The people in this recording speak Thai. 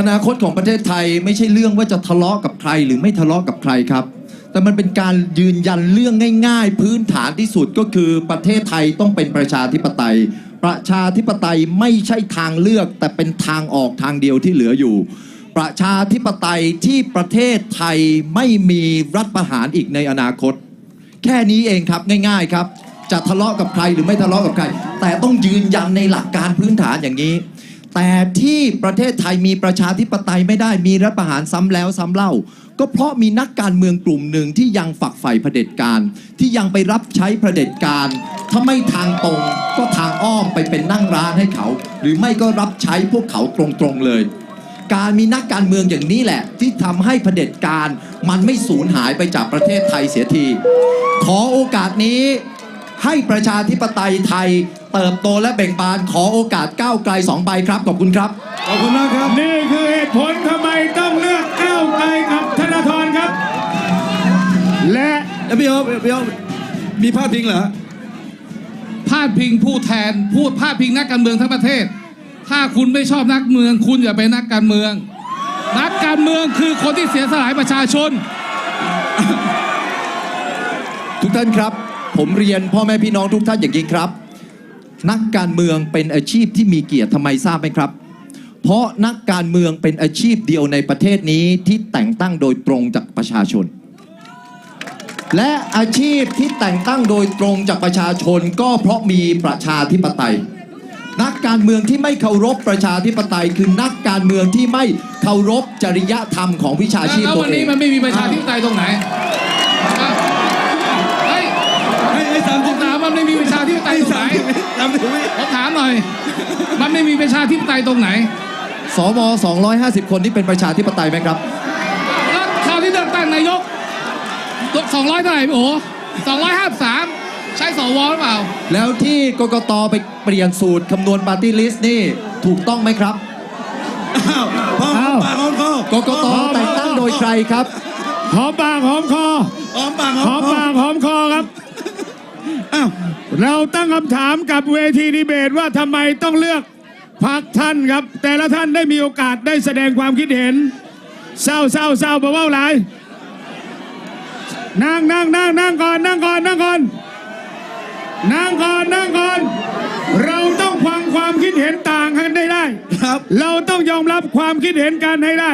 อนาคตของประเทศไทยไม่ใช่เรื่องว่าจะทะเลาะกับใครหรือไม่ทะเลาะกับใครครับ แต่มันเป็นการยืนยันเรื่องง่าย ๆ พื้นฐานที่สุดก็คือประเทศไทยต้องเป็นประชาธิปไตย ประชาธิปไตยไม่ใช่ทางเลือก แต่เป็นทางออกทางเดียวที่เหลืออยู่ ประชาธิปไตยที่ประเทศไทยไม่มีรัฐประหารอีกในอนาคต แค่นี้เองครับง่าย ๆครับ จะทะเลาะกับใครหรือไม่ทะเลาะกับใคร แต่ต้องยืนยันในหลักการพื้นฐานอย่างนี้ แต่ที่ประเทศไทยมีประชาธิปไตยไม่ได้มีรัฐประหารซ้ำแล้วซ้ำเล่า ก็เพราะมีนักการเมืองกลุ่มหนึ่งที่ยังฝักใฝ่เผด็จการ ที่ยังไปรับใช้เผด็จการ ถ้าไม่ทางตรงก็ทางอ้อมไปเป็นนั่งร้านให้เขา หรือไม่ก็รับใช้พวกเขาตรงๆเลย การมีนักการเมืองอย่างนี้แหละ ที่ทำให้เผด็จการ มันไม่สูญหายไปจากประเทศไทยเสียที ขอโอกาสนี้ ให้ประชาธิปไตยไทย เติบโตและเบ่งบานขอโอกาสก้าวไกลสองใบครับ ขอบคุณครับ ขอบคุณมากครับ นี่คือเหตุผลทำไมต้องเลือกก้าวไกลกับธนาธรครับ และแล้วพี่โอ๊คพี่โอ๊คมีภาพพิงเหรอพาดพิงผู้แทนพูดพาดพิงนักการเมืองทั้งประเทศ ถ้าคุณไม่ชอบนักเมือง คุณอย่าไปนนักการเมือง นักการเมืองคือคนที่เสียสละให้ประชาชน ทุกท่านครับ ผมเรียนพ่อแม่พี่น้องทุกท่านอย่างนี้ครับ นักการเมืองเป็นอาชีพที่มีเกียรติทำไมทราบไหมครับ เพราะนักการเมืองเป็นอาชีพเดียวในประเทศนี้ที่แต่งตั้งโดยตรงจากประชาชน และอาชีพที่แต่งตั้งโดยตรงจากประชาชนก็เพราะมีประชาธิปไตย นักการเมืองที่ไม่เคารพประชาธิปไตย คือนักการเมืองที่ไม่เคารพจริยธรรมของวิชาชีพแล้วตัววันเอนี้ง มันไม่มีประชาธิปไตยตรงไหน สามผสิบมถามมันไม่มีประชาธิปไตยให้ตรงสาไหนมสิบสามสิบวิผมถามหน่อย มันไม่มีประชาธิปไตยตรงไหนสว250 คนที่เป็นประชาธิปไตยไหมครับแล้วคราวที่เลือกตั้งนายกสองร้อยเท่าไหร่พี่โอ้สองร้อยห้าสามใช่สวหรือเปล่า แล้วที่กกตไปเปลี่ยนสูตรคำนวณปาร์ตี้ลิสต์นี่ถูกต้องไหมครับอ้าวพร้อมอ้าวปากหอมคอกกตแต่งตั้งโดยใครครับหอมปากหอมคอหอมปากหหออมมคอ ปากหอมคอครับ อ้าวเราตั้งคำถามกับเวทีดีเบตว่าทำไมต้องเลือกพักท่านครับ แต่ละท่านได้มีโอกาสได้แสดงความคิดเห็นเศร้าเศร้าเศร้าเบาๆหลายนั่งนั่งนั่งนั่งก่อนนั่งก่อนนั่งก่อนนั่งก่อนนั่งก่อน เราต้องฟังความคิดเห็นต่างกันได้ได้ ครับ เราต้องยอมรับความคิดเห็นกันให้ได้